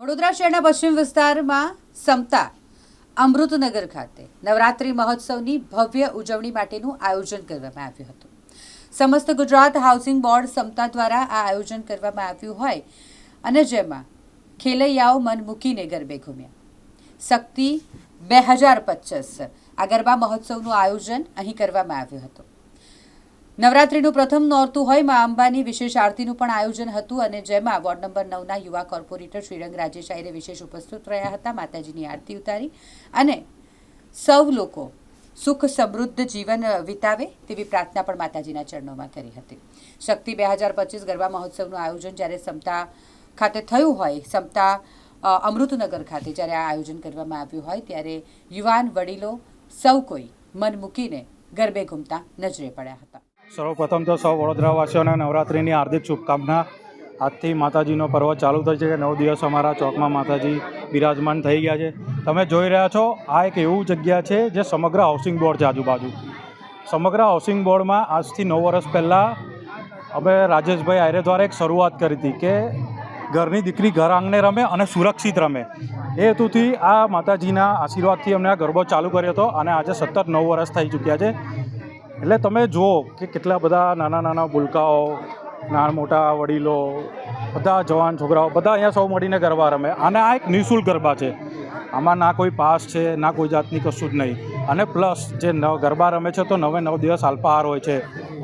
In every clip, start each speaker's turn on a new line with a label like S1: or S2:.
S1: વડોદરા શહેરના પશ્ચિમ વિસ્તારમાં સમતા અમૃતનગર ખાતે નવરાત્રિ મહોત્સવની ભવ્ય ઉજવણી માટેનું આયોજન કરવામાં આવ્યું હતું. સમસ્ત ગુજરાત હાઉસિંગ બોર્ડ સમતા દ્વારા આ આયોજન કરવામાં આવ્યું હોય અને જેમાં ખેલૈયાઓ મન મૂકીને ગરબે ઘૂમ્યા. શક્તિ બે હજાર પચીસ આ ગરબા મહોત્સવનું આયોજન અહીં કરવામાં આવ્યું હતું. નવરાત્રિનું પ્રથમ નોરતું હોય મા અંબાની વિશેષ આરતીનું પણ આયોજન હતું અને જેમાં વોર્ડ નંબર નવના યુવા કોર્પોરેટર શ્રીરંગ રાજેશ આયરે વિશેષ ઉપસ્થિત રહ્યા હતા. માતાજીની આરતી ઉતારી અને સૌ લોકો સુખ સમૃદ્ધ જીવન વિતાવે તેવી પ્રાર્થના પણ માતાજીના ચરણોમાં કરી હતી. શક્તિ બે હજાર પચીસ ગરબા મહોત્સવનું આયોજન જ્યારે સમતા ખાતે થયું હોય, સમતા અમૃતનગર ખાતે જ્યારે આ આયોજન કરવામાં આવ્યું હોય, ત્યારે યુવાન વડીલો સૌ કોઈ મન મૂકીને ગરબે ઘૂમતા નજરે પડ્યા હતા.
S2: સર્વપ્રથમ તો સૌ વડોદરાવાસીઓને નવરાત્રિની હાર્દિક શુભકામના. આજથી માતાજીનો પર્વ ચાલુ થઈ છે કે નવ દિવસ અમારા ચોકમાં માતાજી બિરાજમાન થઈ ગયા છે. તમે જોઈ રહ્યા છો, આ એક એવું જગ્યા છે જે સમગ્ર હાઉસિંગ બોર્ડ છે આજુબાજુ. સમગ્ર હાઉસિંગ બોર્ડમાં આજથી નવ વર્ષ પહેલાં અમે રાજેશભાઈ આયરે દ્વારા એક શરૂઆત કરી હતી કે ઘરની દીકરી ઘર આંગણે રમે અને સુરક્ષિત રમે. એ હેતુથી આ માતાજીના આશીર્વાદથી અમને આ ગરબો ચાલુ કર્યો હતો અને આજે સતત નવ વર્ષ થઈ ચૂક્યા છે. એટલે તમે જુઓ કે કેટલા બધા નાના નાના ભૂલકાઓ નાના મોટા વડીલો બધા જવાન છોકરાઓ બધા અહીંયા સૌ મળીને ગરબા રમે. અને આ એક નિઃશુલ્ક ગરબા છે. આમાં ના કોઈ પાસ છે ના કોઈ જાતની કશું જ નહીં. અને પ્લસ જે નવ ગરબા રમે છે તો નવે નવ દિવસ અલ્પાહાર હોય છે.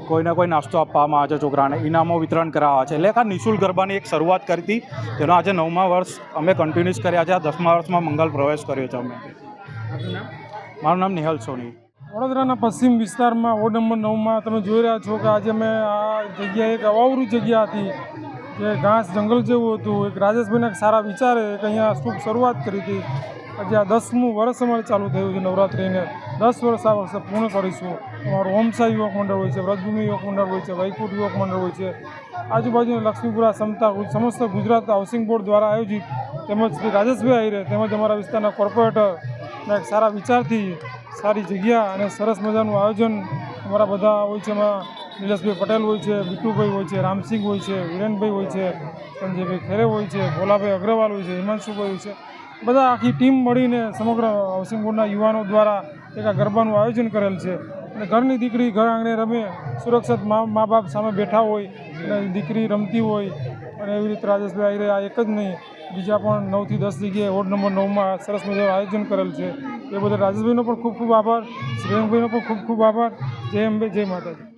S2: કોઈને કોઈ નાસ્તો આપવામાં આવે છે છોકરાને ઇનામો વિતરણ કરાવવા છે. એટલે આ નિઃશુલ્ક ગરબાની એક શરૂઆત કરી હતી. તેનો આજે નવમા વર્ષ અમે કન્ટિન્યુઅસ કર્યા છે. આ દસમા વર્ષમાં મંગલ પ્રવેશ કર્યો છે અમે. મારું નામ નિહલ સોની.
S3: વડોદરાના પશ્ચિમ વિસ્તારમાં વોર્ડ નંબર નવમાં તમે જોઈ રહ્યા છો કે આજે અમે આ જગ્યા એક અવાવરૂ જગ્યા હતી જે ઘાસ જંગલ જેવું હતું. એક રાજેશભાઈના સારા વિચારે એક અહીંયા શુભ શરૂઆત કરી હતી. આજે આ દસમું વર્ષ અમારે ચાલુ થયું છે નવરાત્રિને. દસ વર્ષ આ વર્ષે પૂર્ણ કરીશું. અમારું ઓમસા યુવક મંડળ હોય છે, વ્રજભૂમિ યુવક મંડળ હોય છે, વૈકુંઠ યુવક મંડળ હોય છે. આજુબાજુના લક્ષ્મીપુરા સમતા સમસ્ત ગુજરાત હાઉસિંગ બોર્ડ દ્વારા આયોજિત તેમજ શ્રી રાજેશભાઈ આહિરે તેમજ અમારા વિસ્તારના કોર્પોરેટર એક સારા વિચારથી સારી જગ્યા અને સરસ મજાનું આયોજન અમારા બધા હોય છે એમાં નિલેશભાઈ પટેલ હોય છે વિટુભાઈ હોય છે, રામસિંહ હોય છે, વિરેનભાઈ હોય છે, સંજયભાઈ ખેરે હોય છે, ભોલાભાઈ અગ્રવાલ હોય છે, હિમાંશુભાઈ હોય છે. બધા આખી ટીમ મળીને સમગ્ર હાઉસિંગ બોર્ડના યુવાનો દ્વારા એક આ ગરબાનું આયોજન કરેલ છે. અને ઘરની દીકરી ઘર આંગણે રમે, સુરક્ષિત મા બાપ સામે બેઠા હોય, અને દીકરી રમતી હોય, અને એવી રીતે રાજેશભાઈ આ એક જ નહીં, બીજા પણ નવથી દસ જગ્યાએ વોર્ડ નંબર નવમાં સરસ મજાનું આયોજન કરેલ છે. એ બધા રાજેશભાઈનો પણ ખૂબ ખૂબ આભાર શ્રેયંકભાઈનો પણ ખૂબ ખૂબ આભાર. જય અંબે, જય માતાજી.